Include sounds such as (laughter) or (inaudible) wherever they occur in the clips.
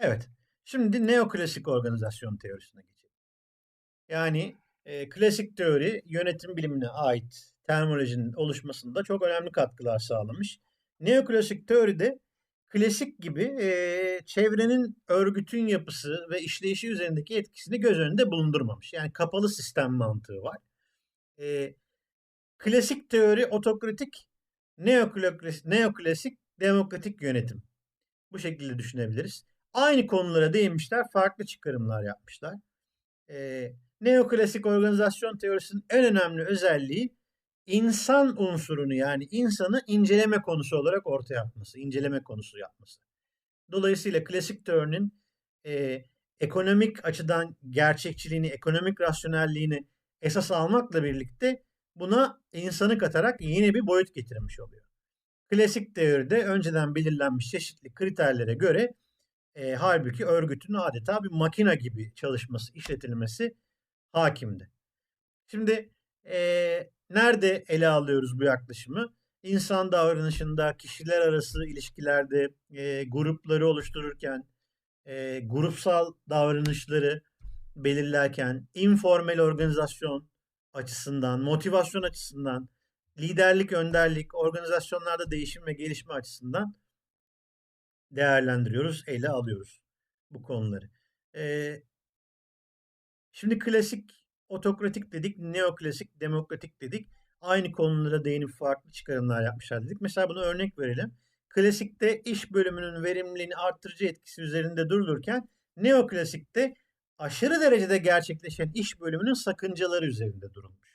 Evet. Şimdi neoklasik organizasyon teorisine geçelim. Yani e, klasik teori yönetim bilimine ait terminolojinin oluşmasında çok önemli katkılar sağlamış. Neoklasik teoride klasik gibi e, çevrenin örgütün yapısı ve işleyişi üzerindeki etkisini göz önünde bulundurmamış. Yani kapalı sistem mantığı var. E, klasik teori otokratik, neoklasik, neoklasik demokratik yönetim. Bu şekilde düşünebiliriz. Aynı konulara değinmişler, farklı çıkarımlar yapmışlar. Ee, neoklasik organizasyon teorisinin en önemli özelliği insan unsurunu yani insanı inceleme konusu olarak ortaya atması, inceleme konusu yapması. Dolayısıyla klasik teorinin e, ekonomik açıdan gerçekçiliğini, ekonomik rasyonelliğini esas almakla birlikte buna insanı katarak yeni bir boyut getirmiş oluyor. Klasik teoride önceden belirlenmiş çeşitli kriterlere göre e, halbuki örgütün adeta bir makina gibi çalışması, işletilmesi hakimdi. Şimdi e, nerede ele alıyoruz bu yaklaşımı? İnsan davranışında, kişiler arası ilişkilerde, e, grupları oluştururken, e, grupsal davranışları belirlerken, informal organizasyon açısından, motivasyon açısından, liderlik, önderlik, organizasyonlarda değişim ve gelişme açısından değerlendiriyoruz, ele alıyoruz bu konuları. Ee, şimdi klasik otokratik dedik, neoklasik demokratik dedik. Aynı konulara değinip farklı çıkarımlar yapmışlar dedik. Mesela bunu örnek verelim. Klasikte iş bölümünün verimliliğini arttırıcı etkisi üzerinde durulurken neoklasikte aşırı derecede gerçekleşen iş bölümünün sakıncaları üzerinde durulmuş.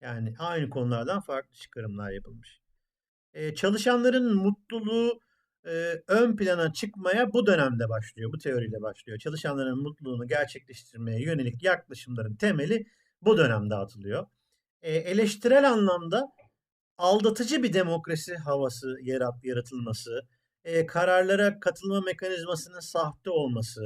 Yani aynı konulardan farklı çıkarımlar yapılmış. Ee, çalışanların mutluluğu e, ön plana çıkmaya bu dönemde başlıyor, bu teoriyle başlıyor. Çalışanların mutluluğunu gerçekleştirmeye yönelik yaklaşımların temeli bu dönemde atılıyor. E, eleştirel anlamda aldatıcı bir demokrasi havası yarat, yaratılması, e, kararlara katılma mekanizmasının sahte olması,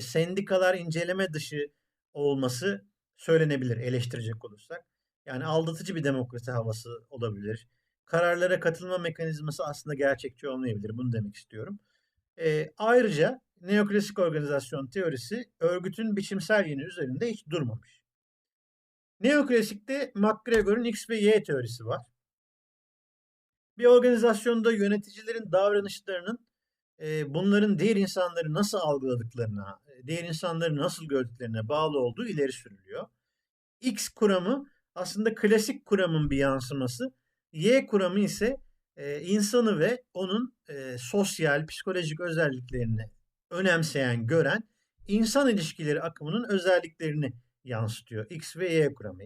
sendikalar inceleme dışı olması söylenebilir eleştirecek olursak. Yani aldatıcı bir demokrasi havası olabilir kararlara katılma mekanizması aslında gerçekçi olmayabilir. Bunu demek istiyorum. E, ayrıca neoklasik organizasyon teorisi örgütün biçimsel yönü üzerinde hiç durmamış. Neoklasikte McGregor'un X ve Y teorisi var. Bir organizasyonda yöneticilerin davranışlarının e, bunların diğer insanları nasıl algıladıklarına, diğer insanları nasıl gördüklerine bağlı olduğu ileri sürülüyor. X kuramı aslında klasik kuramın bir yansıması Y kuramı ise e, insanı ve onun e, sosyal, psikolojik özelliklerini önemseyen, gören insan ilişkileri akımının özelliklerini yansıtıyor. X ve Y kuramı.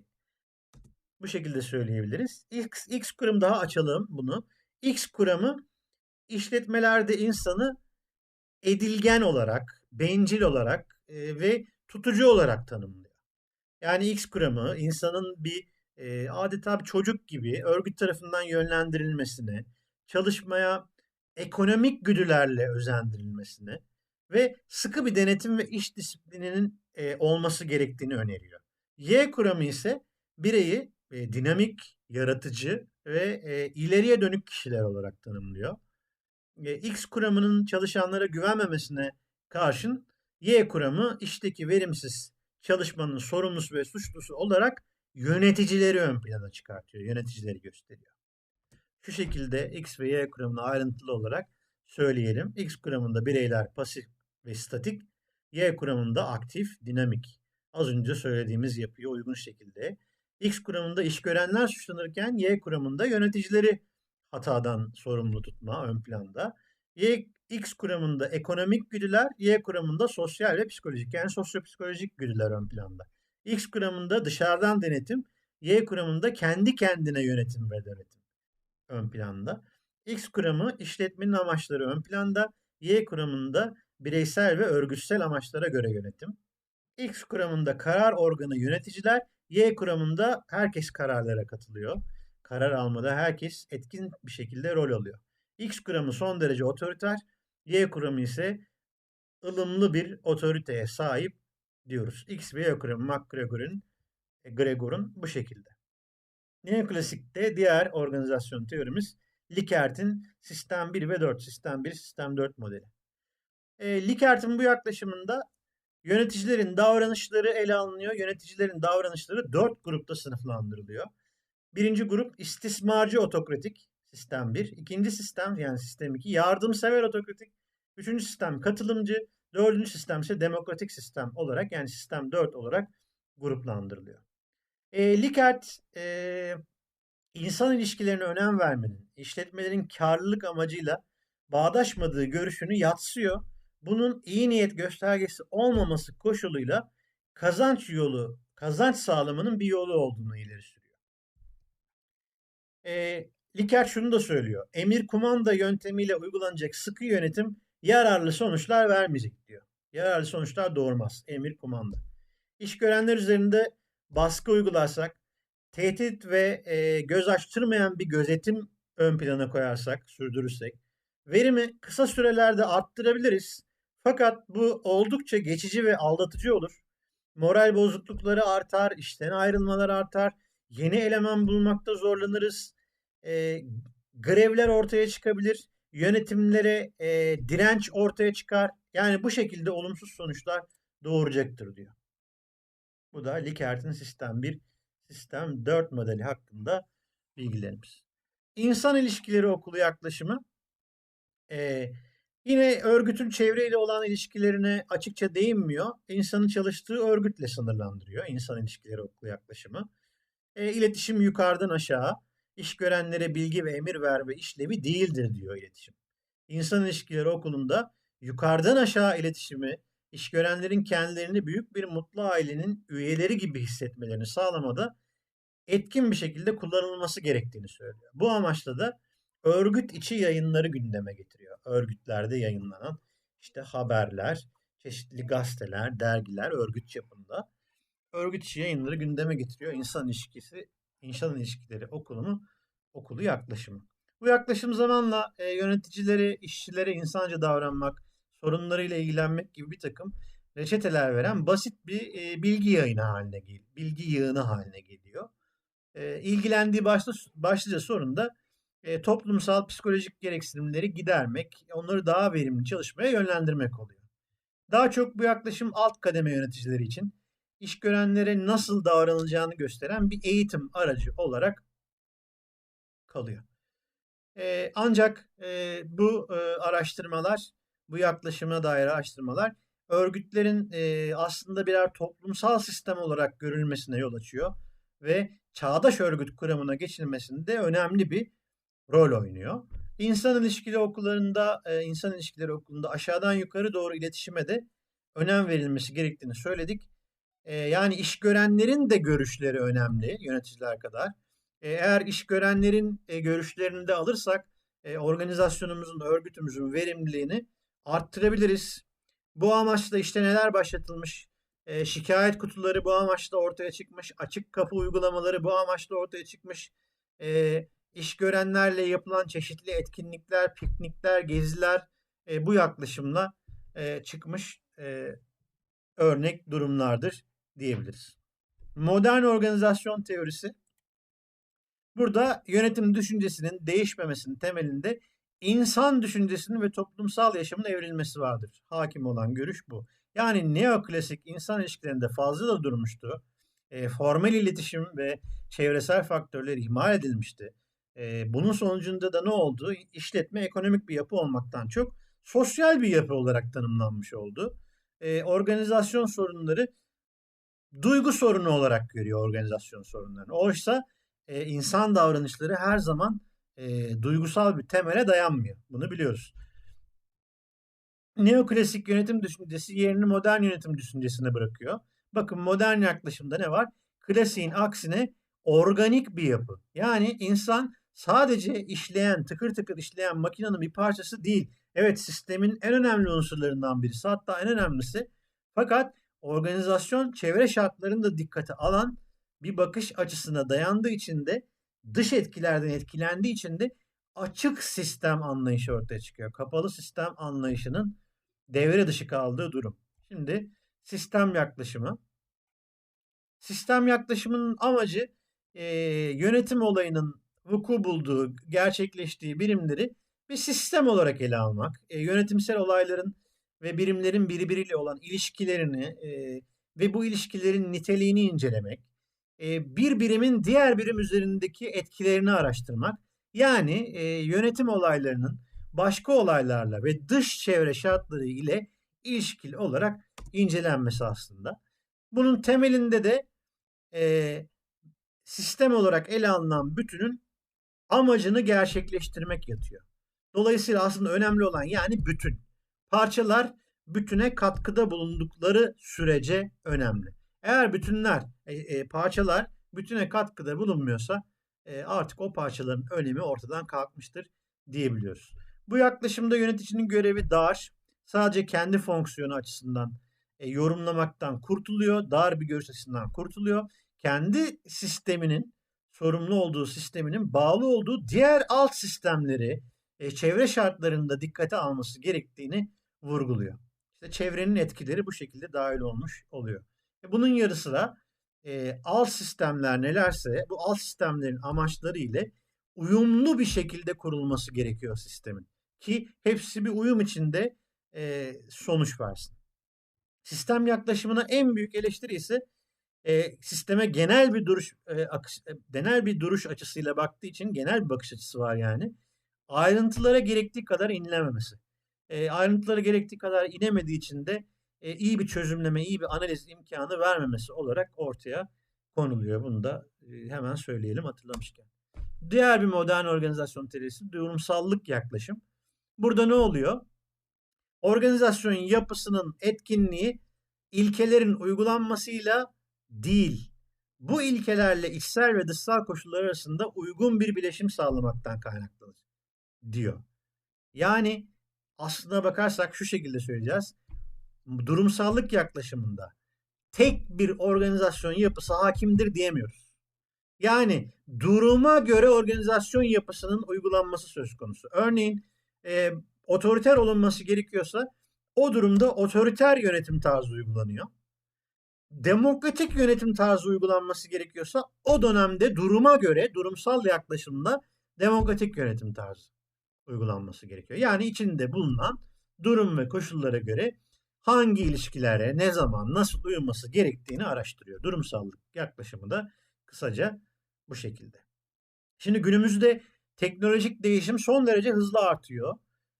Bu şekilde söyleyebiliriz. X, X kuramı daha açalım bunu. X kuramı işletmelerde insanı edilgen olarak, bencil olarak e, ve tutucu olarak tanımlıyor. Yani X kuramı insanın bir e, adeta bir çocuk gibi örgüt tarafından yönlendirilmesini, çalışmaya ekonomik güdülerle özendirilmesini ve sıkı bir denetim ve iş disiplininin e, olması gerektiğini öneriyor. Y kuramı ise bireyi e, dinamik, yaratıcı ve e, ileriye dönük kişiler olarak tanımlıyor. E, X kuramının çalışanlara güvenmemesine karşın Y kuramı işteki verimsiz çalışmanın sorumlusu ve suçlusu olarak yöneticileri ön plana çıkartıyor. Yöneticileri gösteriyor. Şu şekilde X ve Y kuramını ayrıntılı olarak söyleyelim. X kuramında bireyler pasif ve statik, Y kuramında aktif, dinamik. Az önce söylediğimiz yapıya uygun şekilde. X kuramında iş görenler suçlanırken Y kuramında yöneticileri hatadan sorumlu tutma ön planda. Y, X kuramında ekonomik güdüler, Y kuramında sosyal ve psikolojik yani sosyopsikolojik güdüler ön planda. X kuramında dışarıdan denetim, Y kuramında kendi kendine yönetim ve denetim ön planda. X kuramı işletmenin amaçları ön planda, Y kuramında bireysel ve örgütsel amaçlara göre yönetim. X kuramında karar organı yöneticiler, Y kuramında herkes kararlara katılıyor. Karar almada herkes etkin bir şekilde rol alıyor. X kuramı son derece otoriter, Y kuramı ise ılımlı bir otoriteye sahip diyoruz. X ve Y kuramı McGregor'un e, Gregor'un bu şekilde. Neoklasikte diğer organizasyon teorimiz Likert'in sistem 1 ve 4, sistem 1, sistem 4 modeli. E, Likert'in bu yaklaşımında yöneticilerin davranışları ele alınıyor. Yöneticilerin davranışları dört grupta sınıflandırılıyor. Birinci grup istismarcı otokratik sistem 1. İkinci sistem yani sistem 2 yardımsever otokratik. Üçüncü sistem katılımcı. Dördüncü sistem ise demokratik sistem olarak yani sistem 4 olarak gruplandırılıyor. E, Likert e, insan ilişkilerine önem vermenin, işletmelerin karlılık amacıyla bağdaşmadığı görüşünü yatsıyor. Bunun iyi niyet göstergesi olmaması koşuluyla kazanç yolu, kazanç sağlamanın bir yolu olduğunu ileri sürüyor. E, Likert şunu da söylüyor. Emir kumanda yöntemiyle uygulanacak sıkı yönetim yararlı sonuçlar vermeyecek diyor. Yararlı sonuçlar doğurmaz. Emir kumanda. İş görenler üzerinde baskı uygularsak, tehdit ve e, göz açtırmayan bir gözetim ön plana koyarsak, sürdürürsek, verimi kısa sürelerde arttırabiliriz. Fakat bu oldukça geçici ve aldatıcı olur. Moral bozuklukları artar, işten ayrılmalar artar, yeni eleman bulmakta zorlanırız, e, grevler ortaya çıkabilir, yönetimlere e, direnç ortaya çıkar. Yani bu şekilde olumsuz sonuçlar doğuracaktır diyor. Bu da Likert'in sistem 1, sistem 4 modeli hakkında bilgilerimiz. İnsan ilişkileri okulu yaklaşımı e, yine örgütün çevreyle olan ilişkilerine açıkça değinmiyor. İnsanın çalıştığı örgütle sınırlandırıyor insan ilişkileri okulu yaklaşımı. E, iletişim yukarıdan aşağı, iş görenlere bilgi ve emir verme işlevi değildir diyor iletişim. İnsan ilişkileri okulunda yukarıdan aşağı iletişimi, iş görenlerin kendilerini büyük bir mutlu ailenin üyeleri gibi hissetmelerini sağlamada etkin bir şekilde kullanılması gerektiğini söylüyor. Bu amaçla da örgüt içi yayınları gündeme getiriyor. Örgütlerde yayınlanan işte haberler, çeşitli gazeteler, dergiler örgüt çapında örgüt içi yayınları gündeme getiriyor. İnsan ilişkisi, insan ilişkileri okulunu, okulu yaklaşımı. Bu yaklaşım zamanla e, yöneticileri, işçilere insanca davranmak, sorunlarıyla ilgilenmek gibi bir takım reçeteler veren basit bir e, bilgi yayını haline geliyor. Bilgi yığını haline geliyor. E, ilgilendiği başlı, başlıca sorun da e, toplumsal psikolojik gereksinimleri gidermek, onları daha verimli çalışmaya yönlendirmek oluyor. Daha çok bu yaklaşım alt kademe yöneticileri için iş görenlere nasıl davranılacağını gösteren bir eğitim aracı olarak kalıyor. E, ancak e, bu e, araştırmalar bu yaklaşıma dair araştırmalar örgütlerin e, aslında birer toplumsal sistem olarak görülmesine yol açıyor ve çağdaş örgüt kuramına geçilmesinde önemli bir rol oynuyor. İnsan ilişkileri okullarında, e, insan ilişkileri okulunda aşağıdan yukarı doğru iletişime de önem verilmesi gerektiğini söyledik. E, yani iş görenlerin de görüşleri önemli yöneticiler kadar. E, eğer iş görenlerin e, görüşlerini de alırsak e, organizasyonumuzun, örgütümüzün verimliliğini arttırabiliriz. Bu amaçla işte neler başlatılmış? E, şikayet kutuları bu amaçla ortaya çıkmış. Açık kapı uygulamaları bu amaçla ortaya çıkmış. E, iş görenlerle yapılan çeşitli etkinlikler, piknikler, geziler e, bu yaklaşımla e, çıkmış e, örnek durumlardır diyebiliriz. Modern organizasyon teorisi burada yönetim düşüncesinin değişmemesinin temelinde insan düşüncesinin ve toplumsal yaşamın evrilmesi vardır. Hakim olan görüş bu. Yani neoklasik insan ilişkilerinde fazla da durmuştu. E, formal iletişim ve çevresel faktörler ihmal edilmişti. E, bunun sonucunda da ne oldu? İşletme ekonomik bir yapı olmaktan çok sosyal bir yapı olarak tanımlanmış oldu. E, organizasyon sorunları duygu sorunu olarak görüyor organizasyon sorunlarını. Oysa e, insan davranışları her zaman e, duygusal bir temele dayanmıyor. Bunu biliyoruz. Neoklasik yönetim düşüncesi yerini modern yönetim düşüncesine bırakıyor. Bakın modern yaklaşımda ne var? Klasiğin aksine organik bir yapı. Yani insan sadece işleyen, tıkır tıkır işleyen makinenin bir parçası değil. Evet sistemin en önemli unsurlarından birisi hatta en önemlisi. Fakat organizasyon çevre şartlarını da dikkate alan bir bakış açısına dayandığı için de dış etkilerden etkilendiği için de açık sistem anlayışı ortaya çıkıyor. Kapalı sistem anlayışının devre dışı kaldığı durum. Şimdi sistem yaklaşımı. Sistem yaklaşımının amacı e, yönetim olayının vuku bulduğu, gerçekleştiği birimleri bir sistem olarak ele almak. E, yönetimsel olayların ve birimlerin birbiriyle olan ilişkilerini e, ve bu ilişkilerin niteliğini incelemek, e, bir birimin diğer birim üzerindeki etkilerini araştırmak, yani e, yönetim olaylarının başka olaylarla ve dış çevre şartları ile ilişkili olarak incelenmesi aslında. Bunun temelinde de e, sistem olarak ele alınan bütünün amacını gerçekleştirmek yatıyor. Dolayısıyla aslında önemli olan yani bütün. Parçalar bütüne katkıda bulundukları sürece önemli. Eğer bütünler, e, e, parçalar bütüne katkıda bulunmuyorsa e, artık o parçaların önemi ortadan kalkmıştır diyebiliyoruz. Bu yaklaşımda yöneticinin görevi dar, sadece kendi fonksiyonu açısından e, yorumlamaktan kurtuluyor, dar bir görüş açısından kurtuluyor. Kendi sisteminin, sorumlu olduğu sisteminin bağlı olduğu diğer alt sistemleri, e, çevre şartlarında dikkate alması gerektiğini vurguluyor. İşte çevrenin etkileri bu şekilde dahil olmuş oluyor. E, bunun yarı sıra e, alt sistemler nelerse bu alt sistemlerin amaçları ile uyumlu bir şekilde kurulması gerekiyor sistemin. Ki hepsi bir uyum içinde e, sonuç versin. Sistem yaklaşımına en büyük eleştiri ise e, sisteme genel bir duruş e, akış, e, genel bir duruş açısıyla baktığı için genel bir bakış açısı var yani. Ayrıntılara gerektiği kadar inlememesi. E, ayrıntılara gerektiği kadar inemediği için de e, iyi bir çözümleme, iyi bir analiz imkanı vermemesi olarak ortaya konuluyor. Bunu da e, hemen söyleyelim hatırlamışken. Diğer bir modern organizasyon teorisi durumsallık yaklaşım. Burada ne oluyor? Organizasyon yapısının etkinliği ilkelerin uygulanmasıyla değil, bu ilkelerle içsel ve dışsal koşullar arasında uygun bir bileşim sağlamaktan kaynaklanır diyor. Yani aslına bakarsak şu şekilde söyleyeceğiz. Durumsallık yaklaşımında tek bir organizasyon yapısı hakimdir diyemiyoruz. Yani duruma göre organizasyon yapısının uygulanması söz konusu. Örneğin e, otoriter olunması gerekiyorsa o durumda otoriter yönetim tarzı uygulanıyor. Demokratik yönetim tarzı uygulanması gerekiyorsa o dönemde duruma göre durumsal yaklaşımda demokratik yönetim tarzı uygulanması gerekiyor. Yani içinde bulunan durum ve koşullara göre hangi ilişkilere, ne zaman, nasıl uyulması gerektiğini araştırıyor. Durumsallık yaklaşımı da kısaca bu şekilde. Şimdi günümüzde teknolojik değişim son derece hızlı artıyor.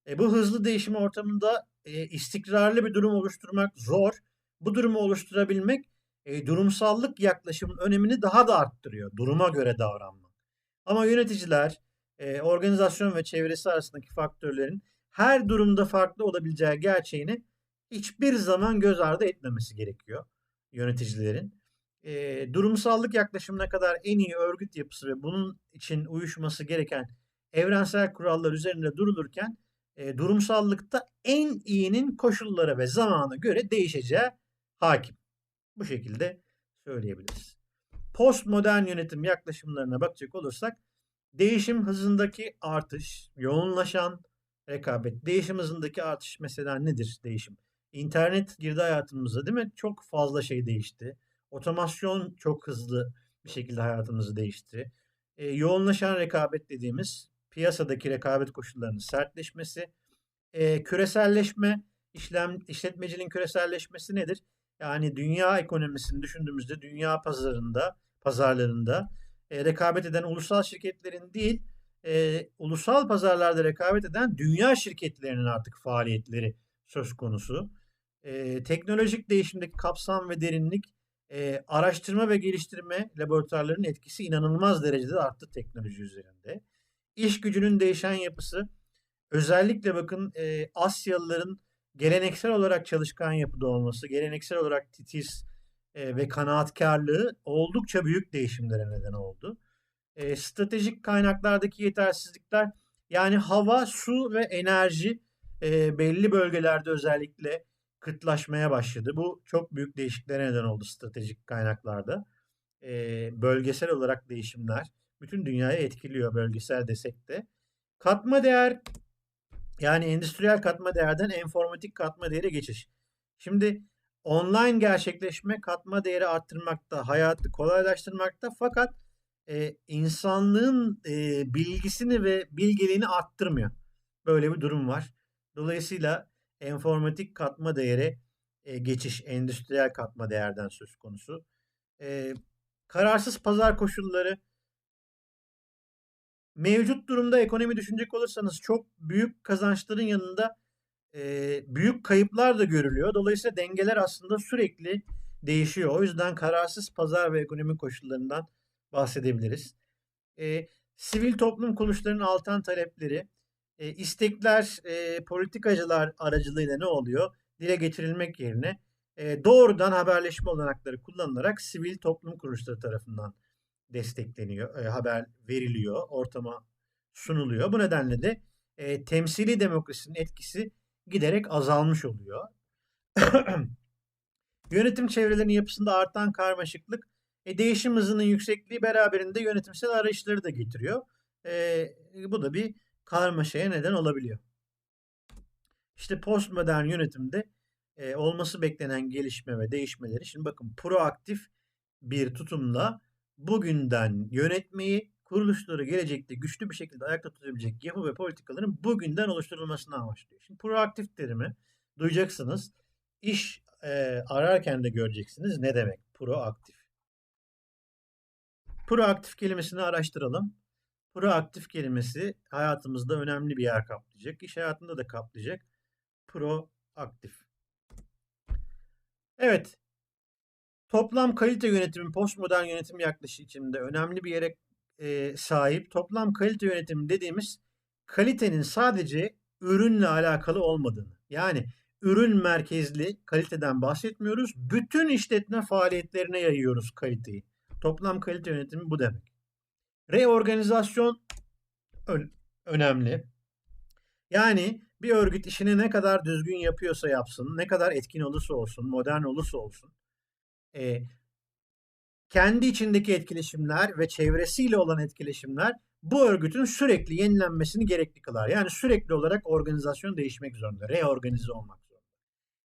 E, bu hızlı değişim ortamında e, istikrarlı bir durum oluşturmak zor. Bu durumu oluşturabilmek e, durumsallık yaklaşımın önemini daha da arttırıyor. Duruma göre davranmak. Ama yöneticiler e, organizasyon ve çevresi arasındaki faktörlerin her durumda farklı olabileceği gerçeğini hiçbir zaman göz ardı etmemesi gerekiyor yöneticilerin. E, durumsallık yaklaşımına kadar en iyi örgüt yapısı ve bunun için uyuşması gereken evrensel kurallar üzerinde durulurken e, durumsallıkta en iyinin koşullara ve zamana göre değişeceği hakim. Bu şekilde söyleyebiliriz. Postmodern yönetim yaklaşımlarına bakacak olursak değişim hızındaki artış, yoğunlaşan rekabet, değişim hızındaki artış mesela nedir değişim? İnternet girdi hayatımıza değil mi? Çok fazla şey değişti. Otomasyon çok hızlı bir şekilde hayatımızı değişti. E, yoğunlaşan rekabet dediğimiz piyasadaki rekabet koşullarının sertleşmesi, e, küreselleşme, işlem işletmeciliğin küreselleşmesi nedir? Yani dünya ekonomisini düşündüğümüzde dünya pazarında, pazarlarında e, rekabet eden ulusal şirketlerin değil, e, ulusal pazarlarda rekabet eden dünya şirketlerinin artık faaliyetleri söz konusu. E, teknolojik değişimdeki kapsam ve derinlik, e, araştırma ve geliştirme laboratuvarlarının etkisi inanılmaz derecede arttı teknoloji üzerinde. İş gücünün değişen yapısı, özellikle bakın e, Asyalıların geleneksel olarak çalışkan yapıda olması, geleneksel olarak titiz ve kanaatkarlığı oldukça büyük değişimlere neden oldu. E, stratejik kaynaklardaki yetersizlikler yani hava, su ve enerji e, belli bölgelerde özellikle kıtlaşmaya başladı. Bu çok büyük değişikliklere neden oldu stratejik kaynaklarda. E, bölgesel olarak değişimler bütün dünyayı etkiliyor bölgesel desek de. Katma değer yani endüstriyel katma değerden informatik katma değere geçiş. Şimdi online gerçekleşme katma değeri arttırmakta, hayatı kolaylaştırmakta fakat e, insanlığın e, bilgisini ve bilgeliğini arttırmıyor. Böyle bir durum var. Dolayısıyla enformatik katma değere e, geçiş, endüstriyel katma değerden söz konusu. E, kararsız pazar koşulları mevcut durumda ekonomi düşünecek olursanız çok büyük kazançların yanında e, büyük kayıplar da görülüyor. Dolayısıyla dengeler aslında sürekli değişiyor. O yüzden kararsız pazar ve ekonomi koşullarından bahsedebiliriz. E, sivil toplum kuruluşlarının altan talepleri, e, istekler e, politikacılar aracılığıyla ne oluyor? Dile getirilmek yerine e, doğrudan haberleşme olanakları kullanılarak sivil toplum kuruluşları tarafından destekleniyor, e, haber veriliyor, ortama sunuluyor. Bu nedenle de e, temsili demokrasinin etkisi giderek azalmış oluyor. (clears throat) Yönetim çevrelerinin yapısında artan karmaşıklık, e, değişim hızının yüksekliği beraberinde yönetimsel arayışları da getiriyor. E, bu da bir karmaşaya neden olabiliyor. İşte postmodern yönetimde e, olması beklenen gelişme ve değişmeleri, şimdi bakın proaktif bir tutumla bugünden yönetmeyi, kuruluşları gelecekte güçlü bir şekilde ayakta tutabilecek yapı ve politikaların bugünden oluşturulmasını amaçlıyor. Şimdi proaktif terimi duyacaksınız. İş e, ararken de göreceksiniz ne demek proaktif. Proaktif kelimesini araştıralım. Proaktif kelimesi hayatımızda önemli bir yer kaplayacak. İş hayatında da kaplayacak. Proaktif. Evet. Toplam kalite yönetimi postmodern yönetim yaklaşımında önemli bir yere e, sahip. Toplam kalite yönetimi dediğimiz kalitenin sadece ürünle alakalı olmadığını. Yani ürün merkezli kaliteden bahsetmiyoruz. Bütün işletme faaliyetlerine yayıyoruz kaliteyi. Toplam kalite yönetimi bu demek. Reorganizasyon önemli. Yani bir örgüt işini ne kadar düzgün yapıyorsa yapsın, ne kadar etkin olursa olsun, modern olursa olsun, e, kendi içindeki etkileşimler ve çevresiyle olan etkileşimler bu örgütün sürekli yenilenmesini gerekli kılar. Yani sürekli olarak organizasyon değişmek zorunda, reorganize olmak zorunda.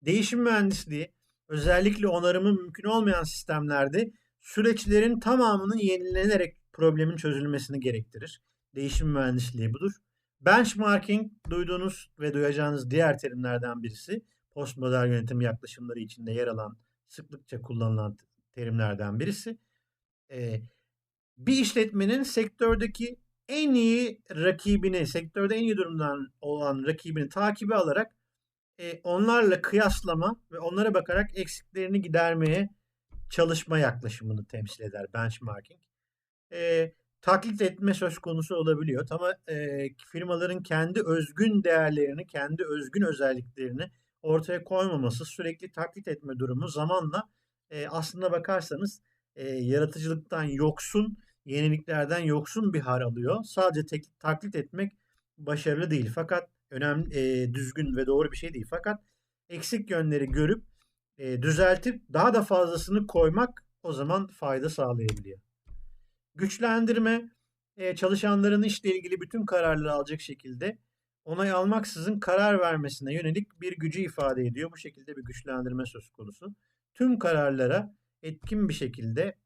Değişim mühendisliği özellikle onarımı mümkün olmayan sistemlerde süreçlerin tamamının yenilenerek problemin çözülmesini gerektirir. Değişim mühendisliği budur. Benchmarking duyduğunuz ve duyacağınız diğer terimlerden birisi. Postmodern yönetim yaklaşımları içinde yer alan, sıklıkça kullanılan terimlerden birisi. Ee, bir işletmenin sektördeki en iyi rakibini, sektörde en iyi durumdan olan rakibini takibi alarak e, onlarla kıyaslama ve onlara bakarak eksiklerini gidermeye çalışma yaklaşımını temsil eder benchmarking. E, taklit etme söz konusu olabiliyor. Ama e, firmaların kendi özgün değerlerini, kendi özgün özelliklerini ortaya koymaması, sürekli taklit etme durumu zamanla e, aslında bakarsanız e, yaratıcılıktan yoksun, yeniliklerden yoksun bir hal alıyor. Sadece tek, taklit etmek başarılı değil. Fakat önemli, e, düzgün ve doğru bir şey değil. Fakat eksik yönleri görüp e, düzeltip daha da fazlasını koymak o zaman fayda sağlayabiliyor. Güçlendirme e, çalışanların işle ilgili bütün kararları alacak şekilde onay almaksızın karar vermesine yönelik bir gücü ifade ediyor. Bu şekilde bir güçlendirme söz konusu. Tüm kararlara etkin bir şekilde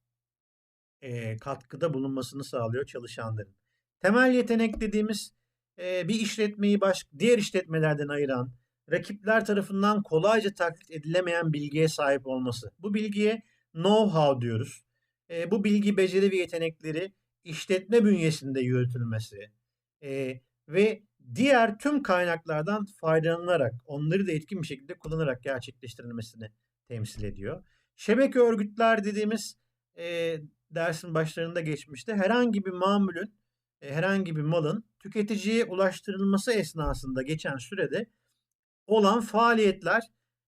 e, katkıda bulunmasını sağlıyor çalışanların. Temel yetenek dediğimiz e, bir işletmeyi baş, diğer işletmelerden ayıran, rakipler tarafından kolayca taklit edilemeyen bilgiye sahip olması. Bu bilgiye know-how diyoruz. E, bu bilgi, beceri ve yetenekleri işletme bünyesinde yürütülmesi e, ve diğer tüm kaynaklardan faydalanılarak, onları da etkin bir şekilde kullanarak gerçekleştirilmesini temsil ediyor. Şebeke örgütler dediğimiz e, dersin başlarında geçmişti. Herhangi bir mamulün, e, herhangi bir malın tüketiciye ulaştırılması esnasında geçen sürede olan faaliyetler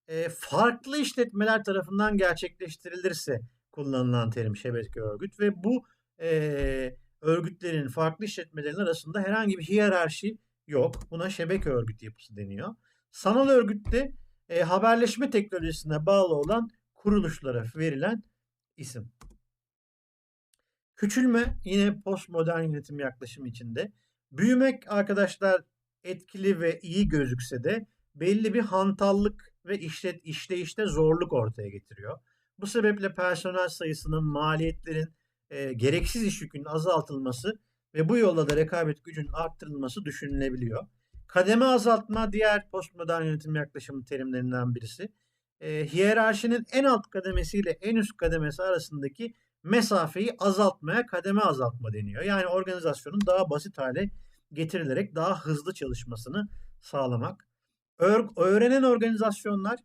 e, farklı işletmeler tarafından gerçekleştirilirse kullanılan terim şebeke örgüt ve bu e, örgütlerin farklı işletmelerin arasında herhangi bir hiyerarşi yok. Buna şebeke örgüt yapısı deniyor. Sanal örgütte e, haberleşme teknolojisine bağlı olan kuruluşlara verilen isim. Küçülme yine postmodern yönetim yaklaşımı içinde. Büyümek arkadaşlar etkili ve iyi gözükse de belli bir hantallık ve işlet, işleyişte zorluk ortaya getiriyor. Bu sebeple personel sayısının, maliyetlerin, e, gereksiz iş yükünün azaltılması ve bu yolla da rekabet gücünün arttırılması düşünülebiliyor. Kademe azaltma diğer postmodern yönetim yaklaşımı terimlerinden birisi. E, hiyerarşinin en alt kademesiyle en üst kademesi arasındaki mesafeyi azaltmaya kademe azaltma deniyor. Yani organizasyonun daha basit hale getirilerek daha hızlı çalışmasını sağlamak. öğrenen organizasyonlar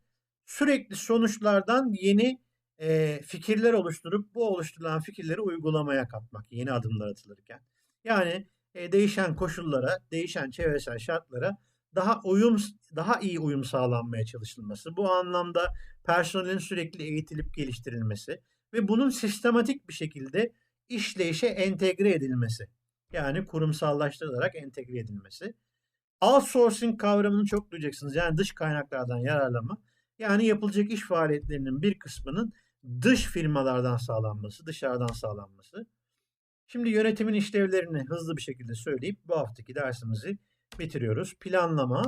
sürekli sonuçlardan yeni e, fikirler oluşturup bu oluşturulan fikirleri uygulamaya katmak yeni adımlar atılırken. Yani e, değişen koşullara, değişen çevresel şartlara daha uyum daha iyi uyum sağlanmaya çalışılması. Bu anlamda personelin sürekli eğitilip geliştirilmesi ve bunun sistematik bir şekilde işleyişe entegre edilmesi. Yani kurumsallaştırılarak entegre edilmesi. Outsourcing kavramını çok duyacaksınız. Yani dış kaynaklardan yararlama. Yani yapılacak iş faaliyetlerinin bir kısmının dış firmalardan sağlanması, dışarıdan sağlanması. Şimdi yönetimin işlevlerini hızlı bir şekilde söyleyip bu haftaki dersimizi bitiriyoruz. Planlama,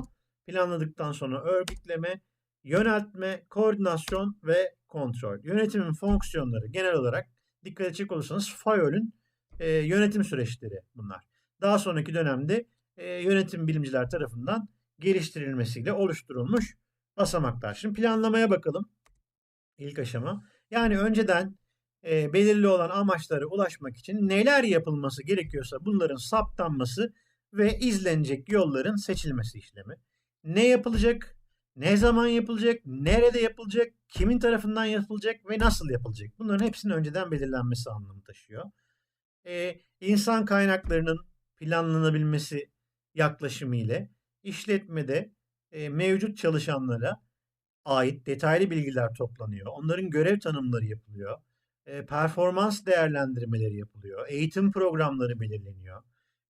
planladıktan sonra örgütleme, yöneltme, koordinasyon ve kontrol. Yönetimin fonksiyonları genel olarak dikkat edecek olursanız FAYOL'ün e, yönetim süreçleri bunlar. Daha sonraki dönemde e, yönetim bilimciler tarafından geliştirilmesiyle oluşturulmuş basamaklar. Şimdi planlamaya bakalım. İlk aşama. Yani önceden e, belirli olan amaçlara ulaşmak için neler yapılması gerekiyorsa bunların saptanması ve izlenecek yolların seçilmesi işlemi. Ne yapılacak, ne zaman yapılacak, nerede yapılacak, kimin tarafından yapılacak ve nasıl yapılacak? Bunların hepsinin önceden belirlenmesi anlamı taşıyor. Ee, insan kaynaklarının planlanabilmesi yaklaşımı ile işletmede e, mevcut çalışanlara ait detaylı bilgiler toplanıyor. Onların görev tanımları yapılıyor. E, performans değerlendirmeleri yapılıyor. Eğitim programları belirleniyor.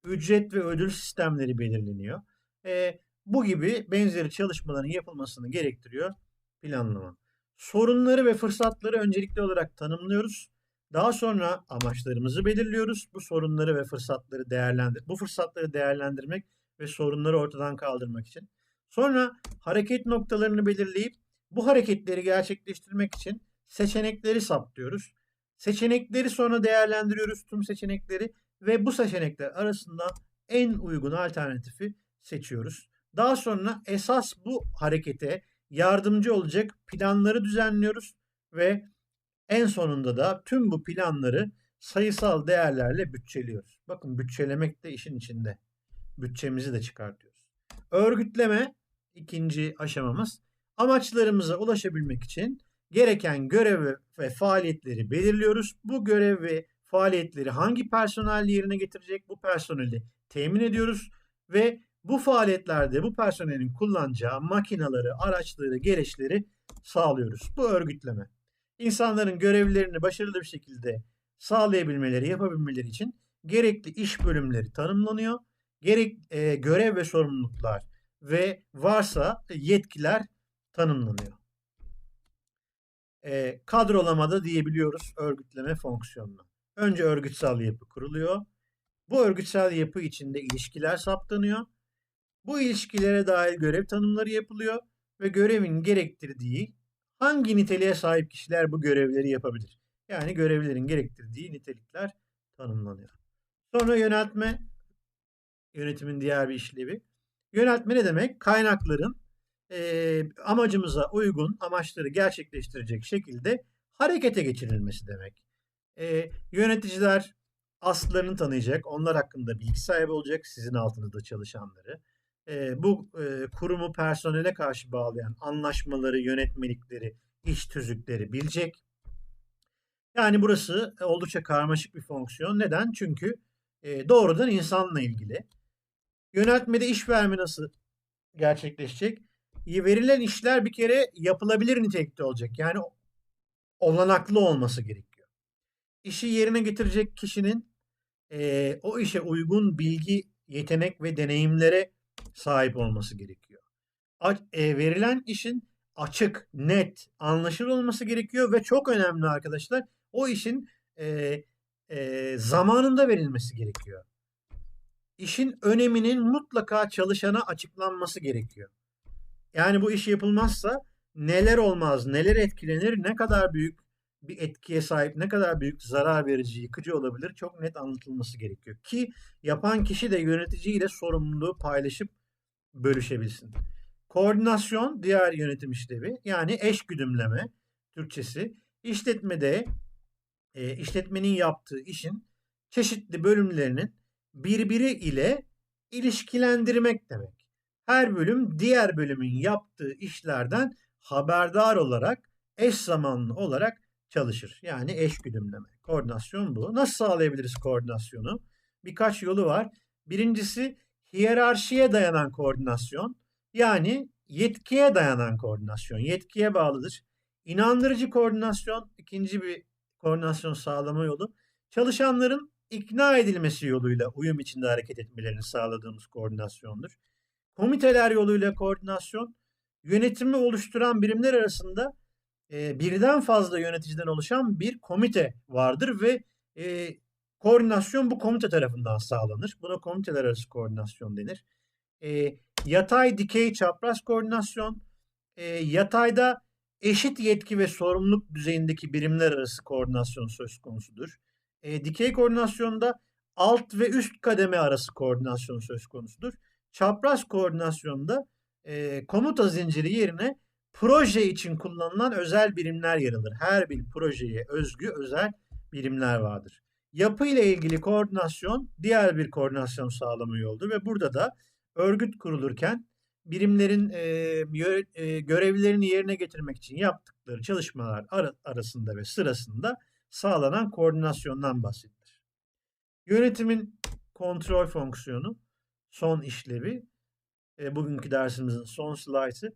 Ücret ve ödül sistemleri belirleniyor. E, bu gibi benzeri çalışmaların yapılmasını gerektiriyor planlama. Sorunları ve fırsatları öncelikli olarak tanımlıyoruz. Daha sonra amaçlarımızı belirliyoruz. Bu sorunları ve fırsatları değerlendir bu fırsatları değerlendirmek ve sorunları ortadan kaldırmak için. Sonra hareket noktalarını belirleyip bu hareketleri gerçekleştirmek için seçenekleri saptıyoruz. Seçenekleri sonra değerlendiriyoruz tüm seçenekleri ve bu seçenekler arasında en uygun alternatifi seçiyoruz. Daha sonra esas bu harekete yardımcı olacak planları düzenliyoruz ve en sonunda da tüm bu planları sayısal değerlerle bütçeliyoruz. Bakın bütçelemek de işin içinde. Bütçemizi de çıkartıyoruz. Örgütleme ikinci aşamamız. Amaçlarımıza ulaşabilmek için gereken görev ve faaliyetleri belirliyoruz. Bu görev ve faaliyetleri hangi personel yerine getirecek bu personeli temin ediyoruz ve bu faaliyetlerde bu personelin kullanacağı makinaları, araçları, gereçleri sağlıyoruz. Bu örgütleme. İnsanların görevlerini başarılı bir şekilde sağlayabilmeleri, yapabilmeleri için gerekli iş bölümleri tanımlanıyor. Gerek e, görev ve sorumluluklar ve varsa yetkiler tanımlanıyor. E, kadrolamada diyebiliyoruz örgütleme fonksiyonuna. Önce örgütsel yapı kuruluyor. Bu örgütsel yapı içinde ilişkiler saptanıyor. Bu ilişkilere dair görev tanımları yapılıyor ve görevin gerektirdiği hangi niteliğe sahip kişiler bu görevleri yapabilir? Yani görevlerin gerektirdiği nitelikler tanımlanıyor. Sonra yöneltme, yönetimin diğer bir işlevi. Yöneltme ne demek? Kaynakların e, amacımıza uygun amaçları gerçekleştirecek şekilde harekete geçirilmesi demek. E, yöneticiler aslarını tanıyacak, onlar hakkında bilgi sahibi olacak, sizin altınızda çalışanları. E, bu e, kurumu personele karşı bağlayan anlaşmaları, yönetmelikleri, iş tüzükleri bilecek. Yani burası oldukça karmaşık bir fonksiyon. Neden? Çünkü e, doğrudan insanla ilgili. Yöneltmede iş verme nasıl gerçekleşecek? Verilen işler bir kere yapılabilir nitelikte olacak. Yani olanaklı olması gerekiyor. İşi yerine getirecek kişinin e, o işe uygun bilgi, yetenek ve deneyimlere sahip olması gerekiyor. A, e, verilen işin açık, net, anlaşılır olması gerekiyor ve çok önemli arkadaşlar o işin e, e, zamanında verilmesi gerekiyor işin öneminin mutlaka çalışana açıklanması gerekiyor. Yani bu iş yapılmazsa neler olmaz, neler etkilenir, ne kadar büyük bir etkiye sahip, ne kadar büyük zarar verici, yıkıcı olabilir çok net anlatılması gerekiyor. Ki yapan kişi de yöneticiyle sorumluluğu paylaşıp bölüşebilsin. Koordinasyon diğer yönetim işlevi yani eş güdümleme Türkçesi işletmede e, işletmenin yaptığı işin çeşitli bölümlerinin birbiri ile ilişkilendirmek demek. Her bölüm diğer bölümün yaptığı işlerden haberdar olarak eş zamanlı olarak çalışır. Yani eş güdümleme. Koordinasyon bu. Nasıl sağlayabiliriz koordinasyonu? Birkaç yolu var. Birincisi hiyerarşiye dayanan koordinasyon. Yani yetkiye dayanan koordinasyon. Yetkiye bağlıdır. İnandırıcı koordinasyon ikinci bir koordinasyon sağlama yolu. Çalışanların ikna edilmesi yoluyla uyum içinde hareket etmelerini sağladığımız koordinasyondur. Komiteler yoluyla koordinasyon, yönetimi oluşturan birimler arasında e, birden fazla yöneticiden oluşan bir komite vardır ve e, koordinasyon bu komite tarafından sağlanır. Buna komiteler arası koordinasyon denir. E, yatay, dikey, çapraz koordinasyon, e, yatayda eşit yetki ve sorumluluk düzeyindeki birimler arası koordinasyon söz konusudur. E, dikey koordinasyonda alt ve üst kademe arası koordinasyon söz konusudur. Çapraz koordinasyonda e, komuta zinciri yerine proje için kullanılan özel birimler yer alır. Her bir projeye özgü özel birimler vardır. Yapı ile ilgili koordinasyon diğer bir koordinasyon sağlama yoldur ve burada da örgüt kurulurken birimlerin e, görevlerini yerine getirmek için yaptıkları çalışmalar ar arasında ve sırasında sağlanan koordinasyondan bahsedilir. Yönetimin kontrol fonksiyonu son işlevi e, bugünkü dersimizin son slaytı.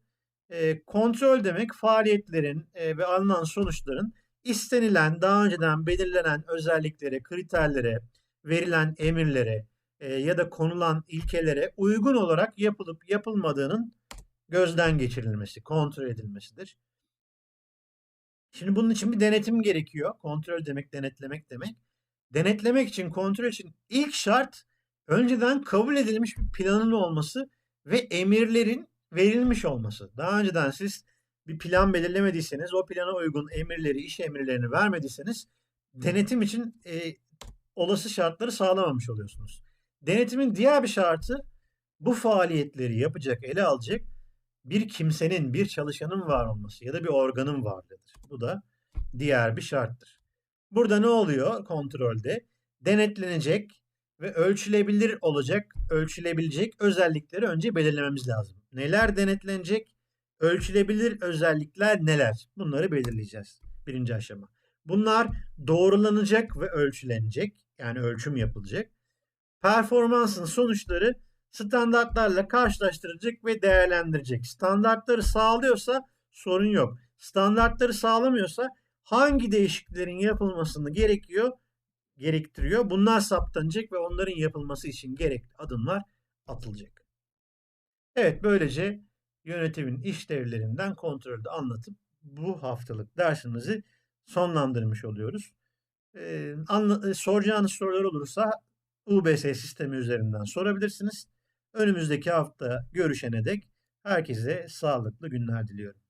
E, kontrol demek faaliyetlerin e, ve alınan sonuçların istenilen, daha önceden belirlenen özelliklere, kriterlere, verilen emirlere e, ya da konulan ilkelere uygun olarak yapılıp yapılmadığının gözden geçirilmesi, kontrol edilmesidir. Şimdi bunun için bir denetim gerekiyor. Kontrol demek, denetlemek demek. Denetlemek için, kontrol için ilk şart önceden kabul edilmiş bir planın olması ve emirlerin verilmiş olması. Daha önceden siz bir plan belirlemediyseniz, o plana uygun emirleri, iş emirlerini vermediyseniz denetim için e, olası şartları sağlamamış oluyorsunuz. Denetimin diğer bir şartı bu faaliyetleri yapacak, ele alacak bir kimsenin, bir çalışanın var olması ya da bir organın varlığıdır. Bu da diğer bir şarttır. Burada ne oluyor kontrolde? Denetlenecek ve ölçülebilir olacak, ölçülebilecek özellikleri önce belirlememiz lazım. Neler denetlenecek? Ölçülebilir özellikler neler? Bunları belirleyeceğiz. Birinci aşama. Bunlar doğrulanacak ve ölçülenecek. Yani ölçüm yapılacak. Performansın sonuçları standartlarla karşılaştıracak ve değerlendirecek. Standartları sağlıyorsa sorun yok. Standartları sağlamıyorsa hangi değişikliklerin yapılmasını gerekiyor, gerektiriyor. Bunlar saptanacak ve onların yapılması için gerekli adımlar atılacak. Evet böylece yönetimin işlevlerinden kontrolde anlatıp bu haftalık dersimizi sonlandırmış oluyoruz. Ee, anla, soracağınız sorular olursa UBS sistemi üzerinden sorabilirsiniz. Önümüzdeki hafta görüşene dek herkese sağlıklı günler diliyorum.